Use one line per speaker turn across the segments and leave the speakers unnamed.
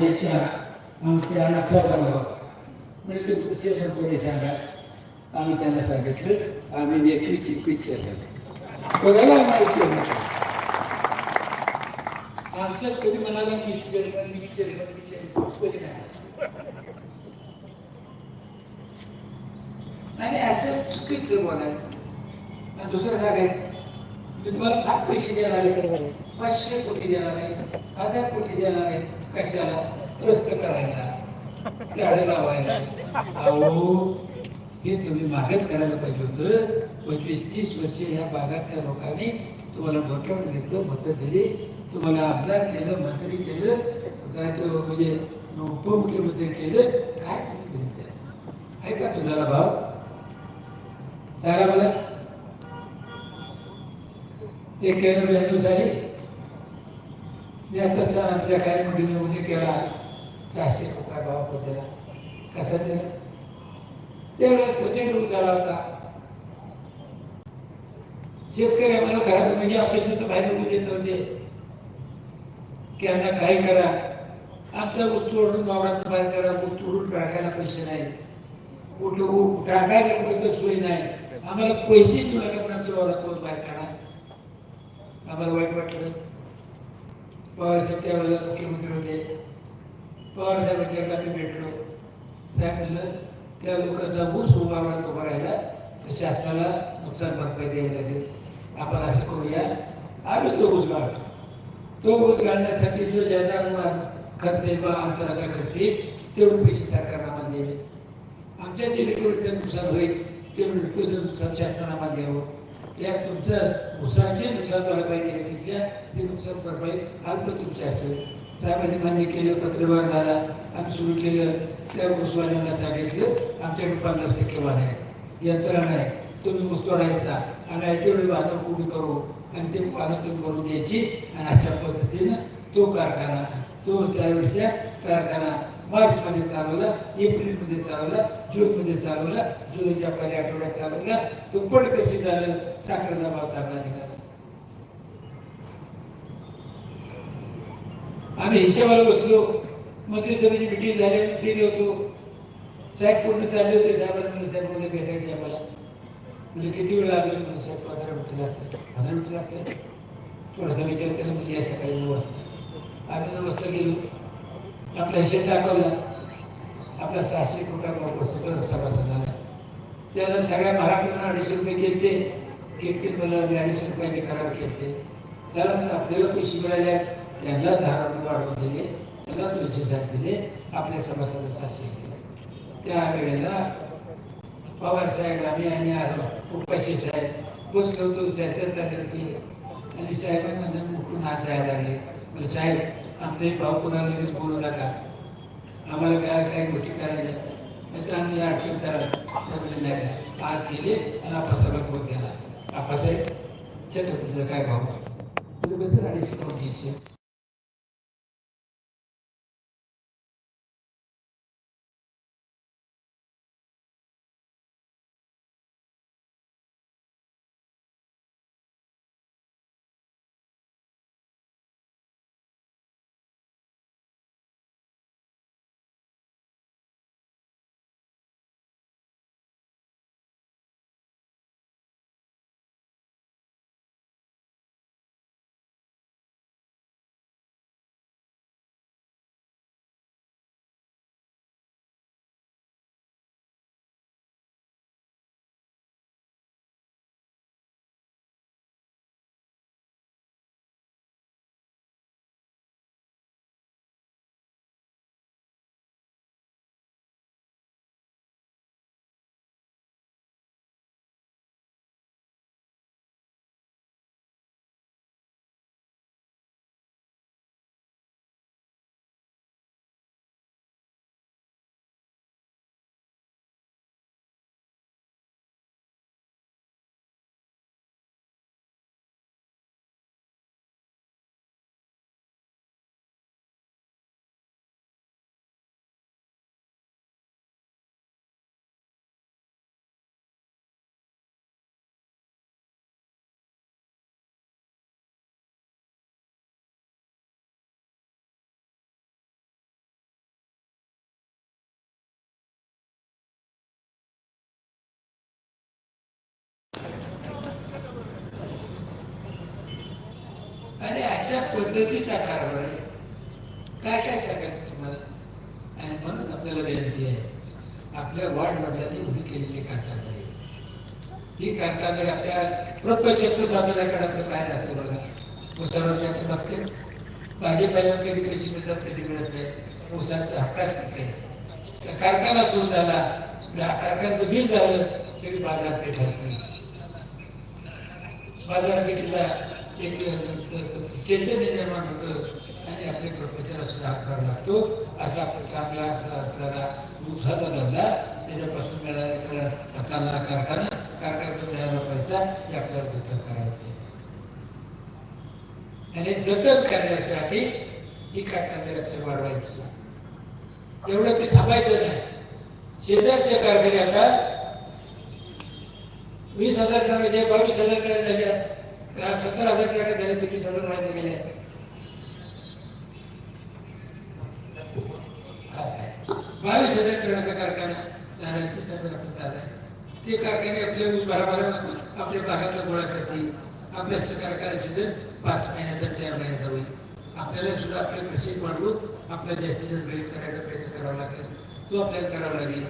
त्याच्या आमच्या नक्षाचा म्हणजे तुमचं चेतन पुढे सांगा. आम्ही त्यांना सांगितलं आम्ही एकवीस एकवीस चेतन कोणाला माहिती आहे? आमच्यात कधी मनाला मी चेअरमन मी चेअरमन मी कधी नाही. आणि असं चुकीचं बोलायचं. आणि दुसरं सांगायचं मी तुम्हाला फार पैसे देणार आहे. पाचशे कोटी देणार आहे. हजार कोटी देणार आहे कशाला? रस्त करायला. झाडं लावायला. अहो हे तुम्ही मागच करायला पाहिजे होतं. पंचवीस तीस वर्ष या भागातल्या लोकांनी तुम्हाला डोक्यावर घेतलं मतं दिली. तुम्हाला आमदार केलं मंत्री केलं काय तो म्हणजे उपमुख्यमंत्री केलं काय केलं ते? आहे का तुम्हाला भाव? सांगा मला. एक्क्याण्णव ब्याण्णव साली मी आता सण आमच्या काही मोठीने उद्या केला. सहाशे रुपये भाव बद्दला कसा दिला? त्यावेळेला प्रचंड रूप झाला होता. शेतकरी आम्हाला घरात म्हणजे ऑफिसमध्ये बाहेर उभे देत नव्हते. की यांना काय करा? आमचा ऊस तोडून वावरात बाहेर करा. ऊस तोडून टाकायला पैसे नाही. कुठलं ऊ- टाकायला कुठं सोय नाही. आम्हाला पैसे देऊ पण आमच्या वावरात बाहेर काढा. आम्हाला वाईट वाटलं. पवार साहेब त्यावेळेला मुख्यमंत्री होते. पवार साहेबांच्या आम्ही भेटलो. साहेब म्हणलं त्या लोकांचा ऊस उभा तो उभा राहिला तर शासनाला नुकसान भरपाई द्यावी लागेल. आपण असं करूया. आम्ही तो ऊस गाळतो तो ऊस गाळण्यासाठी जो ज्यादा खर्च येईल बा अंतराचा खर्च येईल तेवढे पैसे सरकारला आम्हाला द्यावे. आमच्या जे इलेक्ट्रिकचं नुकसान होईल तेवढं इलेक्ट्रिकचं नुकसान शासनाला आम्हाला द्यावं. त्या तुमचं उसाचे नुकसान झालं पाहिजे ते नुकसान भरपाई अल्प तुमचे असेल साहेबांनी मान्य केलं पत्रव्यवहार झाला आम्ही सुरू केलं त्या ऊसवाल्यांना सांगितलं आमच्याकडे पन्नास टक्के वाहन आहे यंत्रणा आहे तुम्ही ऊस तोडायचा आम्ही तेवढे वाहनं उभी करू आणि ते वाहनं तुम्ही करून द्यायची आणि अशा पद्धतीनं तो कारखाना तो त्यावेळेसच्या कारखाना मार्चमध्ये चालवलं एप्रिलमध्ये चालवलं जूनमध्ये चालवलं जुलैच्या पहिल्या आठवड्यात चालवलं. तो पड कशी झालं साखरेचा भाव चांगला निघाला आम्ही हिशेबाला बसलो. मंत्रीसभेची मिटिंग झाली मिटिंग होतो. साहेब पूर्ण चालले होते? साहेबांना म्हणजे साहेबमध्ये भेटायचे आम्हाला? म्हणजे किती वेळ लागेल म्हणजे साहेब पंधरा मिनिटं लागतात पंधरा मिनिटं लागतात थोडासा विचार केला म्हणजे या सकाळी नऊ वाजता आम्ही नऊ वाजता गेलो आपल्या शेत दाखवला आपला सहाशे कोटा सत्तर सभासद झाला. त्यानं सगळ्या महाराष्ट्रानं अडीचशे रुपये केले किटकिट मला अडीचशे रुपयाचे करार केले. चला म्हणजे आपल्याला पैसे मिळाले. त्यांना दहा रुपये वाढवून दिले. त्यांना दोनशे साठ दिले. आपल्या सभासदांना सहाशे दिले त्या वेळेला पवार साहेब आम्ही आणि आलो. उपाशी साहेब. बसलो होतो चर्चा चालली होती. आणि साहेबांना मुकून हात जायला लागले. साहेब आमचे भाव कोणाला बोलू नका. आम्हाला काय काय गोष्टी करायच्या? नाही तर आम्ही आठशे करा साहेब नाही आत केले आणि आपासाला बोल गेला. आपासाहेब छत्रपतीला काय भाव म्हणजे बस अडीचशे कोटीचे आणि अशा पद्धतीचा कारभार आहे. काय काय सांगायचं तुम्हाला? आणि म्हणून आपल्याला विनंती आहे. आपल्या वाढ वडिलांनी उभी केलेली कारखानदारी ही कारखानदारी आपल्या प्रपंचातून बांधण्याकडे आपलं काय जातं बघा? उसावर आपण बघते भाजीपाल्यावर कधी कशी मिळतात कधी मिळत नाही. ऊसाचा हक्काच नाही त्या कारखाना सुरू झाला. त्या कारखान्याचं बिल झालं. तरी बाजारपेठ असते बाजारपेठीला एक चैतन्य निर्माण होतं आणि आपल्या प्रपंचाला सुद्धा हातभार लागतो. असा चांगला असा असणारा दुधाचा धंदा त्याच्यापासून मिळाला चांगला कारखाना. कारखान्यातून मिळाला पैसा हे आपल्याला जतन करायचं आणि जतन करण्यासाठी ही कारखानदारी आपल्याला वाढवायची. एवढं ते थांबायचं नाही. शेजारच्या कारखाने वीस हजार टनाचे बावीस हजार टन झाल्या सत्तर हजार टन झाले ते वीस हजार माहिती गेले बावीस हजार टनाचा कारखाना झाला सर्व हजार झाला ते कारखाने आपल्या ऊस भराभरा आपल्या भागातला गोळा करतील. आपल्या कारखाना सीझन पाच महिन्याचा चार महिन्याचा होईल. आपल्याला सुद्धा आपले कृषी वाढवून आपल्याला जास्तीत जास्त वेळ करायचा प्रयत्न करावा लागेल. तो आपल्याला करावा लागेल.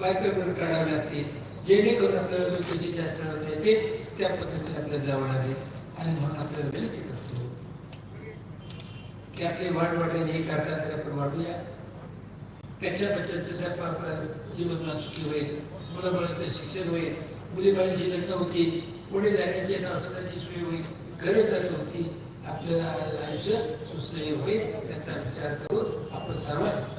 पायपेपर काढावे लागतील. जेणेकरून आपल्याला लोकांची जास्त होता येते त्या पद्धतीने आपल्याला जावं लागेल आणि म्हणून आपल्याला विनंती करतो की आपले वाढ वाढलेली ही कारखान्यात आपण वाढूया त्याच्या बच्चांचं साहेब आपलं जीवनमान सुखी होईल मुलं मुलांचं शिक्षण होईल मुली बाळींची लग्न होतील पुढे जाण्याची संस्काराची सोय होईल घरदारी होती आपलं आयुष्य सुसह्य होईल त्याचा विचार करून आपण सर्वांनी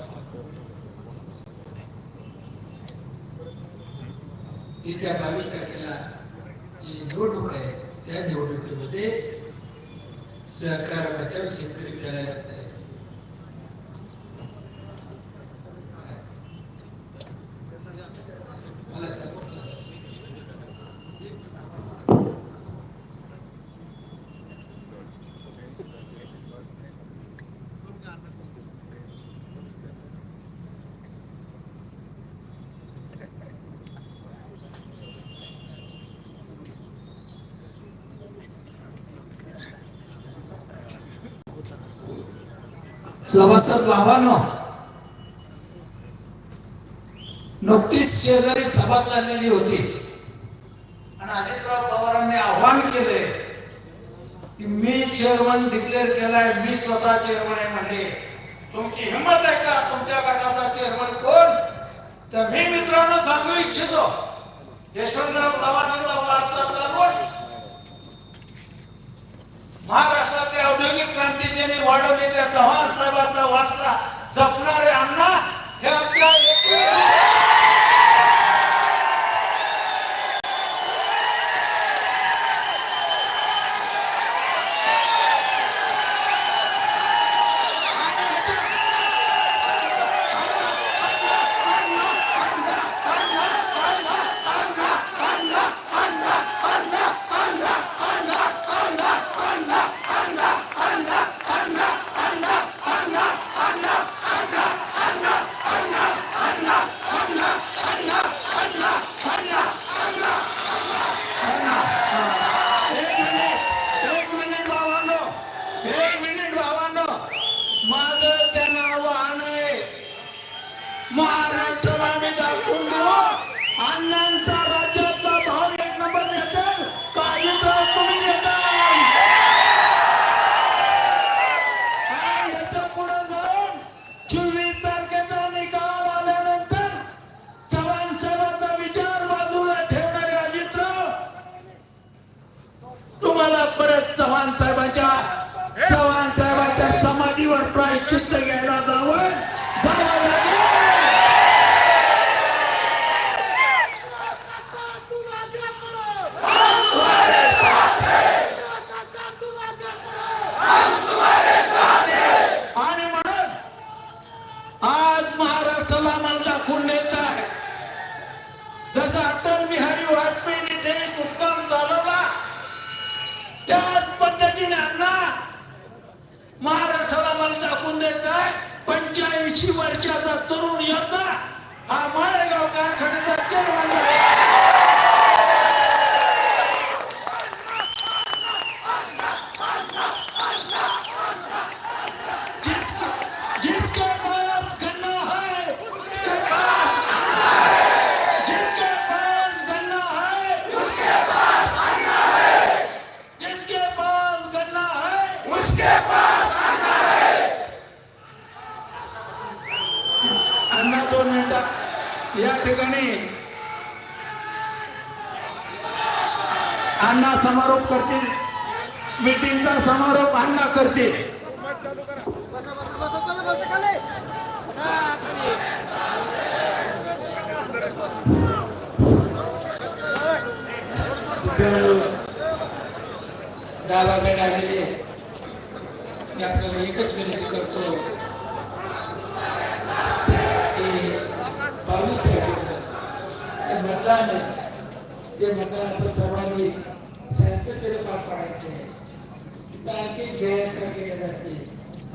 येत्या बावीस तारखेला जी निवडणूक आहे त्या निवडणुकीमध्ये सहकार बचाव शेतकरी करायला
सभासद भावानो नुकतीच शेजारी सभा चाललेली होती. आणि अजितराव पवारांनी आव्हान केले की मी चेअरमन डिक्लेअर केलाय मी स्वतः चेअरमन आहे म्हणले. तुमची हिंमत आहे का? तुमच्या गटाचा चेअरमन कोण? तर मी मित्रांनो सांगू इच्छितो यशवंतराव चव्हाणांचा वारसा चालवून महाराष्ट्रातले औद्योगिक क्रांतीचे वाढवले त्या चव्हाण साहेबांचा वारसा जपणारे अण्णा हे आमच्या
मित्रांनो दहा आलेले मी आपल्याला एकच विनंती करतो की बावीस तारखेला ते मतदान ते मतदान आपण सर्वांनी शांततेने पार पाडायचे तिथं आणखी खेळ केले जाते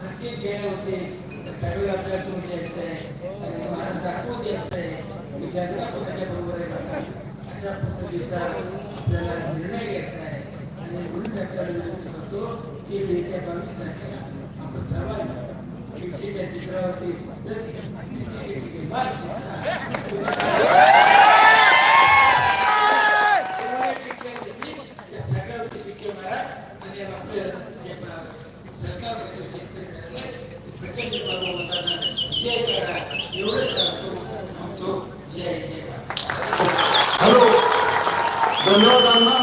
आणखी खेळ होते सगळं आपल्याला करून द्यायचं आहे आणि तुम्हाला दाखवून द्यायचं आहे की जनता कोणाच्या बरोबर आहे अशा पद्धतीचा आपल्याला निर्णय घ्यायचा आहे आणि म्हणून आपल्याला विनंती करतो की येत्या बावीस तारखेला आपण सर्वांना इटलीच्या चित्रावरती जर दिसली मार सगळ्यावरती शिक्के मारा आणि आपलं जे ब- शेतकरी प्रचंड जय करा एवढं सांगतो सांगतो जय जय
धन्यवाद अण्णा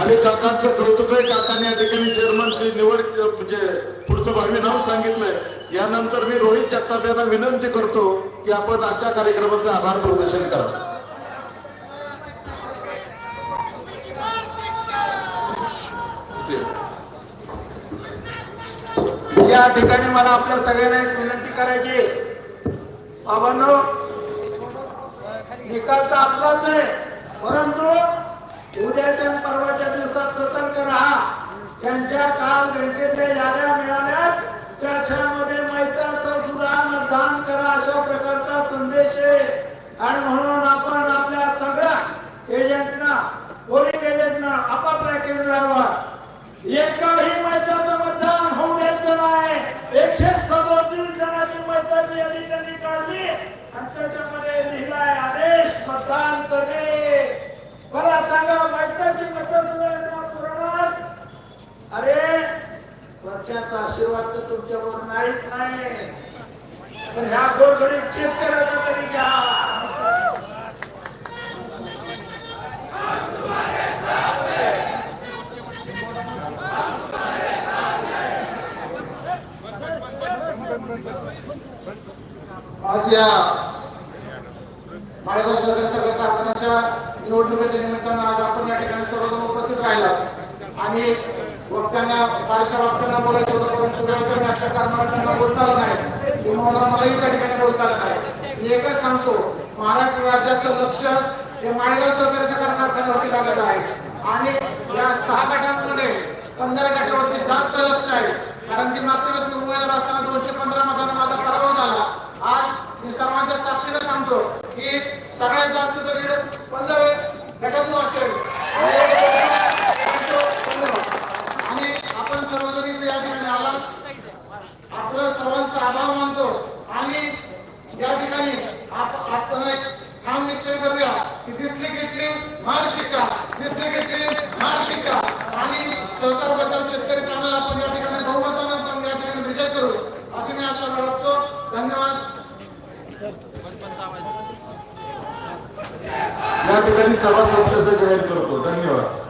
आणि काकांचं कौतुक आहे. काकांनी या ठिकाणी चेअरमनची निवड म्हणजे पुढचं भावी नाव सांगितलंय. यानंतर मी रोहित जगताप यांना विनंती करतो की आपण आजच्या कार्यक्रमाचं आभार प्रदर्शन करा.
या ठिकाणी मला आपल्या सगळ्यांना एक विनंती करायची बाबांनो निकाल तर आपलाच आहे. परंतु उद्याच्या आणि परवाच्या दिवसात सतर्क राहा. त्यांच्या काल बँकेतल्या याद्या मिळाल्या त्याच्यामध्ये मैत्राचं सुद्धा मतदान करा अशा प्रकारचा संदेश आहे. आणि म्हणून आपण आपल्या सगळ्या एजंटना वरच्याचा आशीर्वाद तर तुमच्यावर नाहीच नाही. पण ह्या गोरगरीब शेतकऱ्याचा तरी घ्या.
आज या माळेगाव सहकारी साखर कारखान्याच्या निवडणुकीच्या निमित्तानं आज आपण या ठिकाणी सर्वजण उपस्थित राहिला आणि त्यांना बारशा वक्त्यांना बोलायचं होतं परंतु वेळ कमी असल्या कारणाने त्यांना बोलता आलं नाही किंवा मलाही त्या ठिकाणी बोलता आलं नाही. मी एकच सांगतो महाराष्ट्र राज्याचं लक्ष हे माळेगाव सहकारी साखर कारखान्यावरती लागलेलं आहे. आणि या सहा गटांमध्ये पंधरा गटावरती जास्त लक्ष आहे. कारण की मागच्या वेळेस मी उमेदवार असताना दोनशे पंधरा मतांना माझा पराभव झाला. आज मी सर्वांच्या साक्षीने सांगतो की सगळ्यात जास्त जर पंधरा गटातून असेल आणि आपण सर्वजण इथे या ठिकाणी आला. आपलं सर्वांचा आभार मानतो. आणि या ठिकाणी आपण एक ठाम निश्चय करूया की दिसली घेतली मार शिका दिसली घेतली मार शिका आणि सहकारबद्दल शेतकरी प्राण्याला आपण या ठिकाणी बहुमतानं आपण या ठिकाणी विजय करू अशी मी आशा बाळगतो. धन्यवाद.
या ठिकाणी सभा संपल्याचं जाहीर करतो. धन्यवाद.